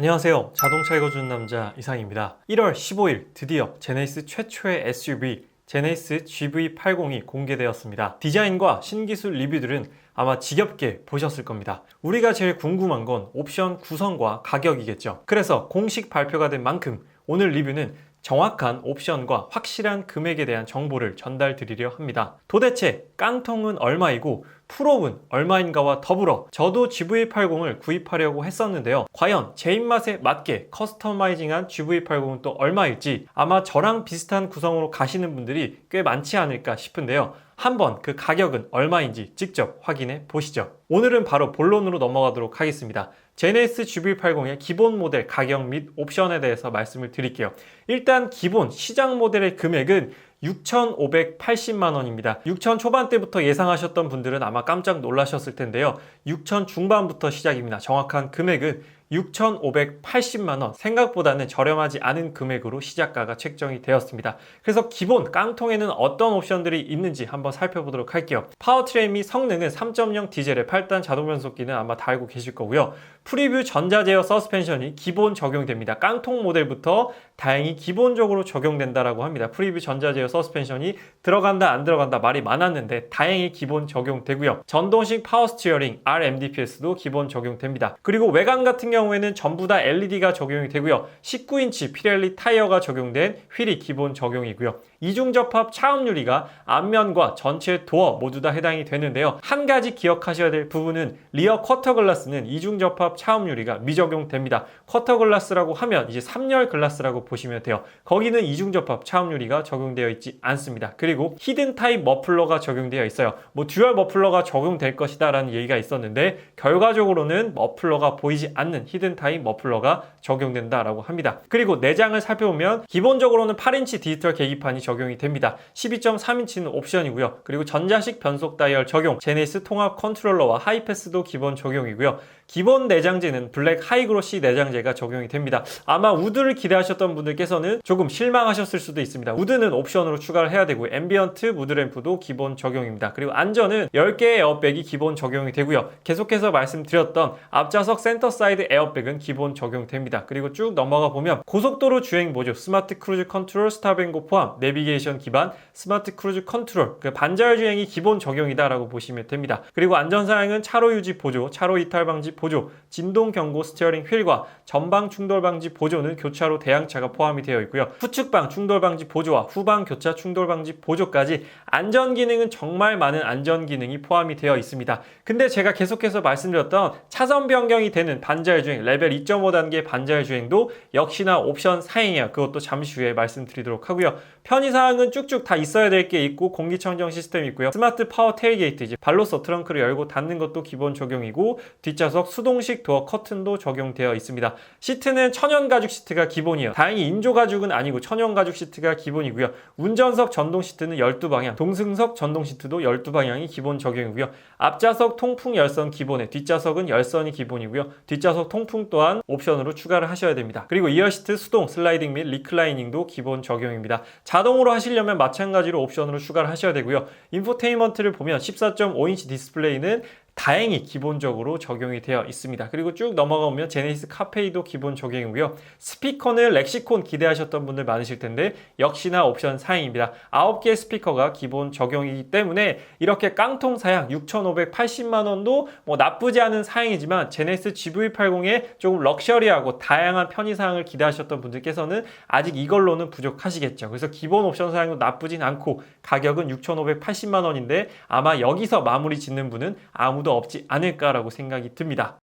안녕하세요. 자동차 읽어주는 남자 이상입니다. 1월 15일 드디어 제네시스 최초의 SUV 제네시스 GV80이 공개되었습니다. 디자인과 신기술 리뷰들은 아마 지겹게 보셨을 겁니다. 우리가 제일 궁금한 건 옵션 구성과 가격이겠죠. 그래서 공식 발표가 된 만큼 오늘 리뷰는 정확한 옵션과 확실한 금액에 대한 정보를 전달 드리려 합니다. 도대체 깡통은 얼마이고 풀업은 얼마인가와 더불어 저도 GV80을 구입하려고 했었는데요. 과연 제 입맛에 맞게 커스터마이징한 GV80은 또 얼마일지 아마 저랑 비슷한 구성으로 가시는 분들이 꽤 많지 않을까 싶은데요. 한번 그 가격은 얼마인지 직접 확인해 보시죠. 오늘은 바로 본론으로 넘어가도록 하겠습니다. 제네시스 GV80의 기본 모델 가격 및 옵션에 대해서 말씀을 드릴게요. 일단 기본 시장 모델의 금액은 6,580만 원입니다. 6천 초반대부터 예상하셨던 분들은 아마 깜짝 놀라셨을 텐데요. 6천 중반부터 시작입니다. 정확한 금액은 6,580만 원. 생각보다는 저렴하지 않은 금액으로 시작가가 책정이 되었습니다. 그래서 기본 깡통에는 어떤 옵션들이 있는지 한번 살펴보도록 할게요. 파워트레인 및 성능은 3.0 디젤의 8단 자동 변속기는 아마 다 알고 계실 거고요. 프리뷰 전자 제어 서스펜션이 기본 적용됩니다. 깡통 모델부터 다행히 기본적으로 적용된다라고 합니다. 프리뷰 전자 제어 서스펜션이 들어간다 안 들어간다 말이 많았는데 다행히 기본 적용되고요. 전동식 파워 스티어링 RMDPS도 기본 적용됩니다. 그리고 외관 같은 경우에는 전부 다 LED가 적용이 되고요. 19인치 피렐리 타이어가 적용된 휠이 기본 적용이고요. 이중 접합 차음 유리가 앞면과 전체 도어 모두 다 해당이 되는데요. 한 가지 기억하셔야 될 부분은 리어 쿼터 글라스는 이중 접합 차음 유리가 미적용됩니다. 쿼터 글라스라고 하면 이제 3열 글라스라고 보시면 돼요. 거기는 이중 접합 차음 유리가 적용되어 있지 않습니다. 그리고 히든 타입 머플러가 적용되어 있어요. 뭐 듀얼 머플러가 적용될 것이다 라는 얘기가 있었는데 결과적으로는 머플러가 보이지 않는 히든 타입 머플러가 적용된다라고 합니다. 그리고 내장을 살펴보면 기본적으로는 8인치 디지털 계기판이 적용이 됩니다. 12.3인치는 옵션이고요. 그리고 전자식 변속 다이얼 적용, 제네시스 통합 컨트롤러와 하이패스도 기본 적용이고요. 기본 내장재는 블랙 하이그로시 내장재가 적용이 됩니다. 아마 우드를 기대하셨던 분들께서는 조금 실망하셨을 수도 있습니다. 우드는 옵션으로 추가를 해야 되고 앰비언트 무드램프도 기본 적용입니다. 그리고 안전은 10개의 에어백이 기본 적용이 되고요. 계속해서 말씀드렸던 앞좌석 센터 사이드 에어백은 기본 적용됩니다. 그리고 쭉 넘어가 보면 고속도로 주행 보조, 스마트 크루즈 컨트롤, 스탑앤고 포함, 내비게이션 기반, 스마트 크루즈 컨트롤, 그 반자율 주행이 기본 적용이다라고 보시면 됩니다. 그리고 안전 사양은 차로 유지 보조, 차로 이탈 방지 보조, 진동 경고 스티어링 휠과 전방 충돌 방지 보조는 교차로 대항차가 포함이 되어 있고요. 후측방 충돌 방지 보조와 후방 교차 충돌 방지 보조까지 안전 기능은 정말 많은 안전 기능이 포함이 되어 있습니다. 근데 제가 계속해서 말씀드렸던 차선 변경이 되는 반자율 주행 레벨 2.5 단계 반자율 주행도 역시나 옵션 사행이에요. 그것도 잠시 후에 말씀드리도록 하고요. 편의 사항은 쭉쭉 다 있어야 될 게 있고 공기청정 시스템 있고요. 스마트 파워 테일게이트 이제 발로서 트렁크를 열고 닫는 것도 기본 적용이고 뒷좌석 수동식 도어 커튼도 적용되어 있습니다. 시트는 천연 가죽 시트가 기본이에요. 다행히 인조 가죽은 아니고 천연 가죽 시트가 기본이고요. 운전석 전동 시트는 12방향, 동승석 전동 시트도 12방향이 기본 적용이고요. 앞좌석 통풍 열선 기본에 뒷좌석은 열선이 기본이고요. 뒷좌석 통풍 또한 옵션으로 추가를 하셔야 됩니다. 그리고 이어 시트 수동 슬라이딩 및 리클라이닝도 기본 적용입니다. 자 동으로 하시려면 마찬가지로 옵션으로 추가를 하셔야 되고요. 인포테인먼트를 보면 14.5인치 디스플레이는 다행히 기본적으로 적용이 되어 있습니다. 그리고 쭉 넘어가 보면 제네시스 카페이도 기본 적용이고요. 스피커는 렉시콘 기대하셨던 분들 많으실 텐데 역시나 옵션 사양입니다. 9개의 스피커가 기본 적용이기 때문에 이렇게 깡통 사양 6,580만 원도 뭐 나쁘지 않은 사양이지만 제네시스 GV80의 조금 럭셔리하고 다양한 편의 사양을 기대하셨던 분들께서는 아직 이걸로는 부족하시겠죠. 그래서 기본 옵션 사양도 나쁘진 않고 가격은 6,580만 원인데 아마 여기서 마무리 짓는 분은 아무도 없지 않을까라고 생각이 듭니다.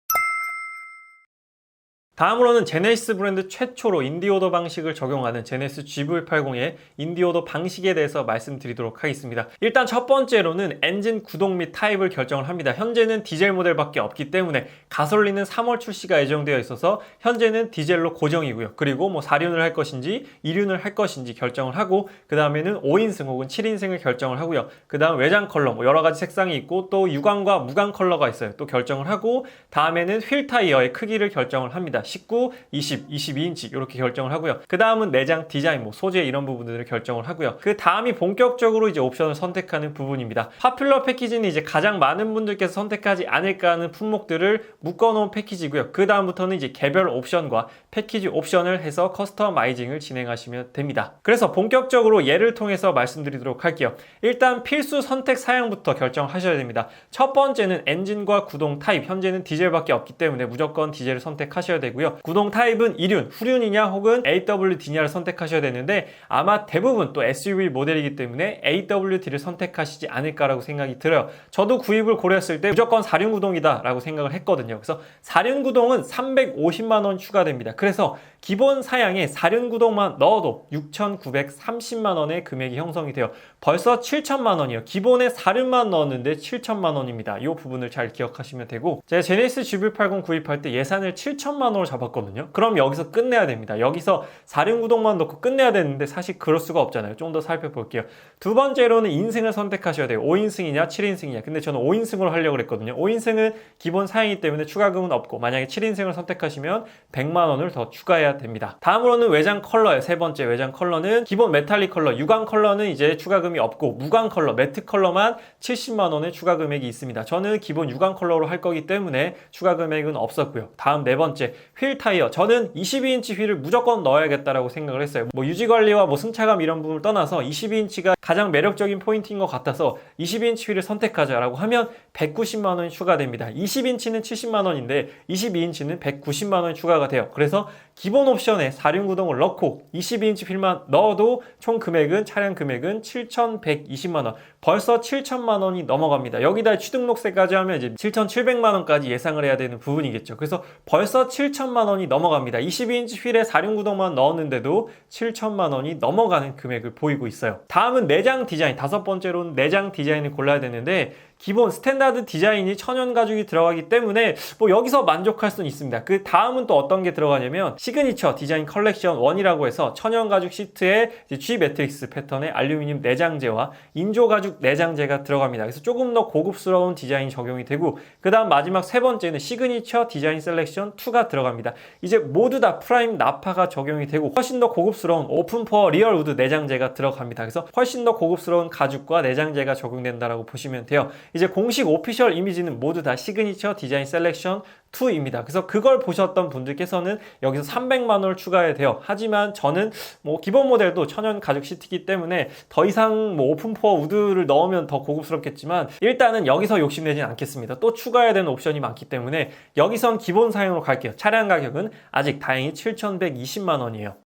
다음으로는 제네시스 브랜드 최초로 인디오더 방식을 적용하는 제네시스 GV80의 인디오더 방식에 대해서 말씀드리도록 하겠습니다. 일단 첫 번째로는 엔진 구동 및 타입을 결정을 합니다. 현재는 디젤 모델밖에 없기 때문에 가솔린은 3월 출시가 예정되어 있어서 현재는 디젤로 고정이고요. 그리고 뭐 4륜을 할 것인지 2륜을 할 것인지 결정을 하고 그 다음에는 5인승 혹은 7인승을 결정을 하고요. 그 다음 외장 컬러 뭐 여러 가지 색상이 있고 또 유광과 무광 컬러가 있어요. 또 결정을 하고 다음에는 휠 타이어의 크기를 결정을 합니다. 19, 20, 22인치 이렇게 결정을 하고요. 그 다음은 내장 디자인, 뭐 소재 이런 부분들을 결정을 하고요. 그 다음이 본격적으로 이제 옵션을 선택하는 부분입니다. 파퓰러 패키지는 이제 가장 많은 분들께서 선택하지 않을까 하는 품목들을 묶어놓은 패키지고요. 그 다음부터는 이제 개별 옵션과 패키지 옵션을 해서 커스터마이징을 진행하시면 됩니다. 그래서 본격적으로 예를 통해서 말씀드리도록 할게요. 일단 필수 선택 사양부터 결정하셔야 됩니다. 첫 번째는 엔진과 구동 타입, 현재는 디젤밖에 없기 때문에 무조건 디젤을 선택하셔야 되고 요. 구동 타입은 이륜, 후륜이냐 혹은 AWD냐를 선택하셔야 되는데 아마 대부분 또 SUV 모델이기 때문에 AWD를 선택하시지 않을까라고 생각이 들어요. 저도 구입을 고려했을 때 무조건 4륜 구동이다라고 생각을 했거든요. 그래서 4륜 구동은 350만 원 추가됩니다. 그래서 기본 사양에 4륜 구동만 넣어도 6,930만 원의 금액이 형성이 돼요. 벌써 7천만 원이요. 기본에 4륜만 넣었는데 7천만 원입니다. 이 부분을 잘 기억하시면 되고 제가 제네시스 GV80 구입할 때 예산을 7천만 원으로 잡았거든요. 그럼 여기서 끝내야 됩니다. 여기서 4륜 구동만 넣고 끝내야 되는데 사실 그럴 수가 없잖아요. 좀 더 살펴볼게요. 두 번째로는 인승을 선택하셔야 돼요. 5인승이냐 7인승이냐. 근데 저는 5인승으로 하려고 그랬거든요. 5인승은 기본 사양이기 때문에 추가금은 없고 만약에 7인승을 선택하시면 100만 원을 더 추가해야 됩니다. 다음으로는 외장 컬러예요. 세 번째 외장 컬러는 기본 메탈릭 컬러, 유광 컬러는 이제 추가금이 없고 무광 컬러, 매트 컬러만 70만 원의 추가 금액이 있습니다. 저는 기본 유광 컬러로 할 거기 때문에 추가 금액은 없었고요. 다음 네 번째 휠 타이어. 저는 22인치 휠을 무조건 넣어야겠다라고 생각을 했어요. 뭐 유지 관리와 뭐 승차감 이런 부분을 떠나서 22인치가 가장 매력적인 포인트인 것 같아서 22인치 휠을 선택하자라고 하면 190만 원이 추가됩니다. 20인치는 70만 원인데 22인치는 190만 원이 추가가 돼요. 그래서 기본 옵션에 4륜 구동을 넣고 22인치 휠만 넣어도 총 금액은 차량 금액은 7,120만 원. 벌써 7천만 원이 넘어갑니다. 여기다 취등록세까지 하면 이제 7,700만 원까지 예상을 해야 되는 부분이겠죠. 그래서 벌써 7천만 원이 넘어갑니다. 22인치 휠에 4륜 구동만 넣었는데도 7천만 원이 넘어가는 금액을 보이고 있어요. 다음은 내장 디자인. 다섯 번째로는 내장 디자인을 골라야 되는데 기본 스탠다드 디자인이 천연 가죽이 들어가기 때문에 뭐 여기서 만족할 수는 있습니다. 그 다음은 또 어떤 게 들어가냐면 시그니처 디자인 컬렉션 1이라고 해서 천연 가죽 시트에 G 매트릭스 패턴의 알루미늄 내장재와 인조 가죽 내장재가 들어갑니다. 그래서 조금 더 고급스러운 디자인 적용이 되고 그 다음 마지막 세 번째는 시그니처 디자인 셀렉션 2가 들어갑니다. 이제 모두 다 프라임 나파가 적용이 되고 훨씬 더 고급스러운 오픈포어 리얼 우드 내장재가 들어갑니다. 그래서 훨씬 더 고급스러운 가죽과 내장재가 적용된다라고 보시면 돼요. 이제 공식 오피셜 이미지는 모두 다 시그니처 디자인 셀렉션 2입니다. 그래서 그걸 보셨던 분들께서는 여기서 300만 원을 추가해야 돼요. 하지만 저는 뭐 기본 모델도 천연 가죽 시트이기 때문에 더 이상 뭐 오픈 포어 우드를 넣으면 더 고급스럽겠지만 일단은 여기서 욕심내진 않겠습니다. 또 추가해야 되는 옵션이 많기 때문에 여기선 기본 사양으로 갈게요. 차량 가격은 아직 다행히 7,120만 원이에요.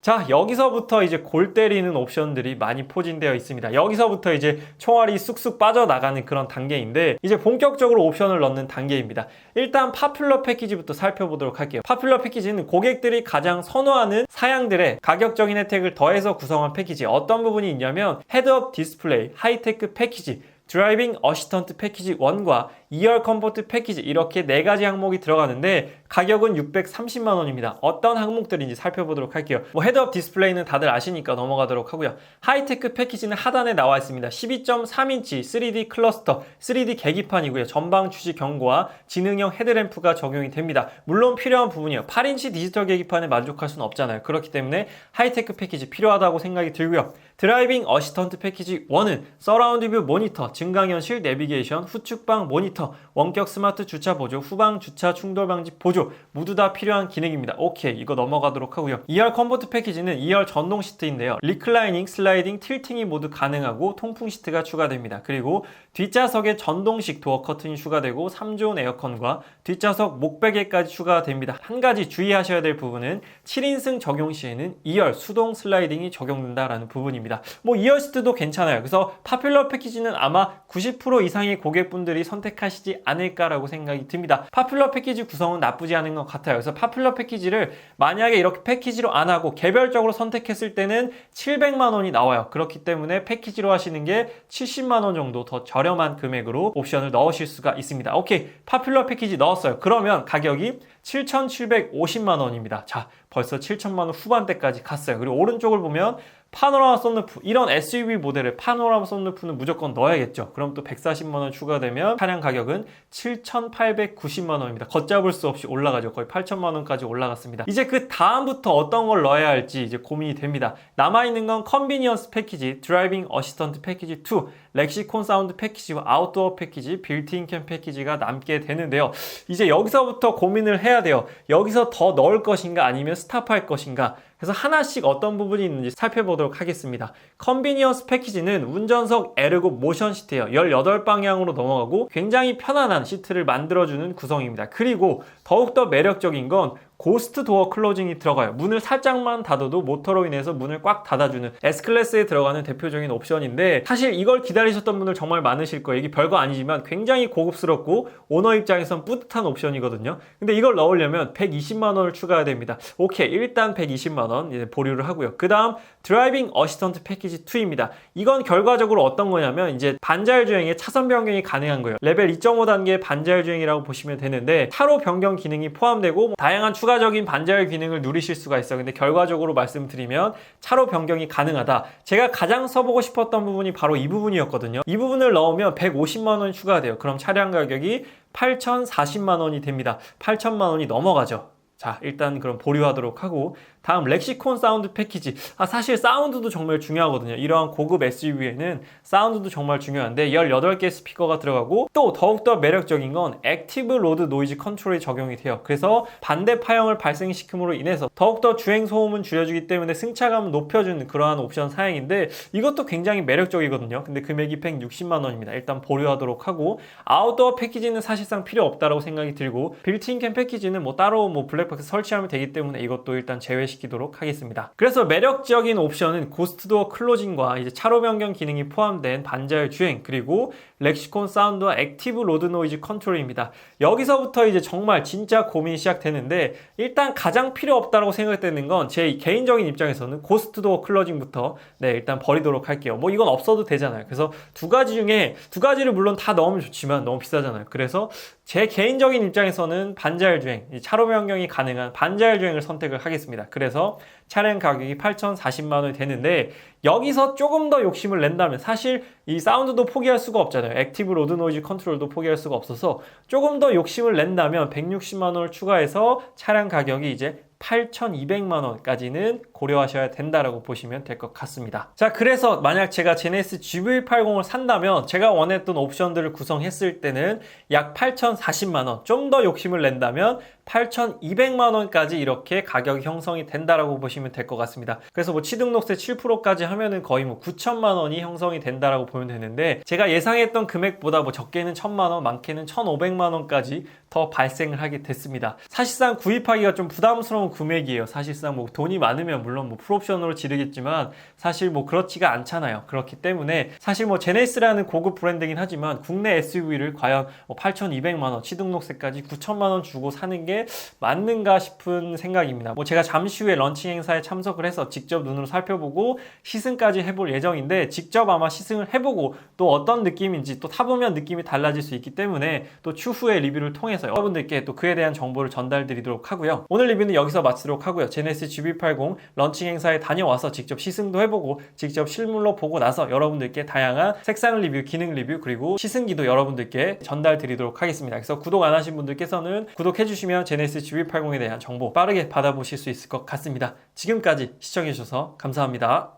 자, 여기서부터 이제 골 때리는 옵션들이 많이 포진되어 있습니다. 여기서부터 이제 총알이 쑥쑥 빠져나가는 그런 단계인데, 이제 본격적으로 옵션을 넣는 단계입니다. 일단 파퓰러 패키지부터 살펴보도록 할게요. 파퓰러 패키지는 고객들이 가장 선호하는 사양들의 가격적인 혜택을 더해서 구성한 패키지. 어떤 부분이 있냐면, 헤드업 디스플레이, 하이테크 패키지, 드라이빙 어시턴트 패키지 1과 2열 컴포트 패키지 이렇게 네 가지 항목이 들어가는데 가격은 630만 원입니다. 어떤 항목들인지 살펴보도록 할게요. 뭐 헤드업 디스플레이는 다들 아시니까 넘어가도록 하고요. 하이테크 패키지는 하단에 나와 있습니다. 12.3인치 3D 클러스터, 3D 계기판이고요. 전방 주시 경고와 지능형 헤드램프가 적용이 됩니다. 물론 필요한 부분이요. 8인치 디지털 계기판에 만족할 수는 없잖아요. 그렇기 때문에 하이테크 패키지 필요하다고 생각이 들고요. 드라이빙 어시턴트 패키지 1은 서라운드 뷰 모니터, 증강현실 내비게이션, 후측방 모니터, 원격 스마트 주차 보조, 후방 주차 충돌 방지 보조 모두 다 필요한 기능입니다. 오케이 이거 넘어가도록 하고요. 2열 컴포트 패키지는 2열 전동 시트인데요. 리클라이닝, 슬라이딩, 틸팅이 모두 가능하고 통풍 시트가 추가됩니다. 그리고 뒷좌석에 전동식 도어 커튼이 추가되고 3조온 에어컨과 뒷좌석 목베개까지 추가됩니다. 한 가지 주의하셔야 될 부분은 7인승 적용 시에는 2열 수동 슬라이딩이 적용된다라는 부분입니다. 뭐 2열 시트도 괜찮아요. 그래서 파퓰러 패키지는 아마 90% 이상의 고객분들이 선택하 시지 않을까라고 생각이 듭니다. 파퓰러 패키지 구성은 나쁘지 않은 것 같아요. 그래서 파퓰러 패키지를 만약에 이렇게 패키지로 안 하고 개별적으로 선택했을 때는 700만 원이 나와요. 그렇기 때문에 패키지로 하시는 게 70만 원 정도 더 저렴한 금액으로 옵션을 넣으실 수가 있습니다. 오케이. 파퓰러 패키지 넣었어요. 그러면 가격이 7,750만 원입니다. 자, 벌써 7천만 원 후반대까지 갔어요. 그리고 오른쪽을 보면 파노라마 썬루프 이런 SUV 모델에 파노라마 썬루프는 무조건 넣어야겠죠. 그럼 또 140만 원 추가되면 차량 가격은 7,890만 원입니다. 걷잡을 수 없이 올라가죠. 거의 8천만 원까지 올라갔습니다. 이제 그 다음부터 어떤 걸 넣어야 할지 이제 고민이 됩니다. 남아 있는 건 컨비니언스 패키지, 드라이빙 어시스턴트 패키지 2, 렉시콘 사운드 패키지와 아웃도어 패키지, 빌트인 캠 패키지가 남게 되는데요. 이제 여기서부터 고민을 해야 돼요. 여기서 더 넣을 것인가 아니면 스탑할 것인가. 그래서 하나씩 어떤 부분이 있는지 살펴보도록 하겠습니다. 컨비니언스 패키지는 운전석 에르고 모션 시트예요. 18방향으로 넘어가고 굉장히 편안한 시트를 만들어주는 구성입니다. 그리고 더욱더 매력적인 건 고스트 도어 클로징이 들어가요. 문을 살짝만 닫아도 모터로 인해서 문을 꽉 닫아주는 S클래스에 들어가는 대표적인 옵션인데 사실 이걸 기다리셨던 분들 정말 많으실 거예요. 이게 별거 아니지만 굉장히 고급스럽고 오너 입장에선 뿌듯한 옵션이거든요. 근데 이걸 넣으려면 120만 원을 추가해야 됩니다. 오케이 일단 120만 원 이제 보류를 하고요. 그 다음 드라이빙 어시스턴트 패키지 2입니다. 이건 결과적으로 어떤 거냐면 이제 반자율 주행에 차선 변경이 가능한 거예요. 레벨 2.5 단계 반자율 주행이라고 보시면 되는데 차로 변경 기능이 포함되고 다양한 추가적인 반자율 기능을 누리실 수가 있어요. 근데 결과적으로 말씀드리면 차로 변경이 가능하다. 제가 가장 써보고 싶었던 부분이 바로 이 부분이었거든요. 이 부분을 넣으면 150만 원이 추가돼요. 그럼 차량 가격이 8,040만 원이 됩니다. 8천만 원이 넘어가죠. 자, 일단 그럼 보류하도록 하고 다음 렉시콘 사운드 패키지. 아, 사실 사운드도 정말 중요하거든요. 이러한 고급 SUV에는 사운드도 정말 중요한데 18개 스피커가 들어가고 또 더욱더 매력적인 건 액티브 로드 노이즈 컨트롤이 적용이 돼요. 그래서 반대 파형을 발생시킴으로 인해서 더욱더 주행 소음은 줄여주기 때문에 승차감을 높여주는 그러한 옵션 사양인데 이것도 굉장히 매력적이거든요. 근데 금액이 160만 원입니다. 일단 보류하도록 하고 아웃도어 패키지는 사실상 필요 없다라고 생각이 들고 빌트인 캠 패키지는 뭐 따로 뭐 블랙 박스 설치하면 되기 때문에 이것도 일단 제외시 시키도록 하겠습니다. 그래서 매력적인 옵션은 고스트 도어 클로징과 이제 차로 변경 기능이 포함된 반자율 주행 그리고 렉시콘 사운드와 액티브 로드 노이즈 컨트롤입니다. 여기서부터 이제 정말 진짜 고민이 시작되는데 일단 가장 필요 없다고 생각되는 건 제 개인적인 입장에서는 고스트 도어 클로징부터 네 일단 버리도록 할게요. 뭐 이건 없어도 되잖아요. 그래서 두 가지 중에 두 가지를 물론 다 넣으면 좋지만 너무 비싸잖아요. 그래서 제 개인적인 입장에서는 반자율 주행, 차로 변경이 가능한 반자율 주행을 선택을 하겠습니다. 그래서 차량 가격이 8,040만 원이 되는데 여기서 조금 더 욕심을 낸다면 사실 이 사운드도 포기할 수가 없잖아요. 액티브 로드 노이즈 컨트롤도 포기할 수가 없어서 조금 더 욕심을 낸다면 160만 원을 추가해서 차량 가격이 이제 8,200만 원까지는 고려하셔야 된다라고 보시면 될 것 같습니다. 자, 그래서 만약 제가 제네시스 GV80을 산다면 제가 원했던 옵션들을 구성했을 때는 약 8,040만 원, 좀 더 욕심을 낸다면 8,200만 원까지 이렇게 가격이 형성이 된다라고 보시면 될 것 같습니다. 그래서 뭐 취등록세 7%까지 하면은 거의 뭐 9천만 원이 형성이 된다라고 보면 되는데 제가 예상했던 금액보다 뭐 적게는 1천만 원, 많게는 1,500만 원까지 더 발생을 하게 됐습니다. 사실상 구입하기가 좀 부담스러운 금액이에요. 사실상 뭐 돈이 많으면 물론 뭐 풀옵션으로 지르겠지만 사실 뭐 그렇지가 않잖아요. 그렇기 때문에 사실 뭐 제네시스라는 고급 브랜드긴 하지만 국내 SUV를 과연 뭐 8,200만 원, 취등록세까지 9천만 원 주고 사는 게 맞는가 싶은 생각입니다. 뭐 제가 잠시 후에 런칭 행사에 참석을 해서 직접 눈으로 살펴보고 시승까지 해볼 예정인데 직접 아마 시승을 해보고 또 어떤 느낌인지 또 타보면 느낌이 달라질 수 있기 때문에 또 추후에 리뷰를 통해서 여러분들께 또 그에 대한 정보를 전달드리도록 하고요. 오늘 리뷰는 여기서 마치도록 하고요. 제네시스 GV80 런칭 행사에 다녀와서 직접 시승도 해보고 직접 실물로 보고 나서 여러분들께 다양한 색상 리뷰, 기능 리뷰 그리고 시승기도 여러분들께 전달드리도록 하겠습니다. 그래서 구독 안 하신 분들께서는 구독해주시면 제네시스 GV80에 대한 정보 빠르게 받아보실 수 있을 것 같습니다. 지금까지 시청해주셔서 감사합니다.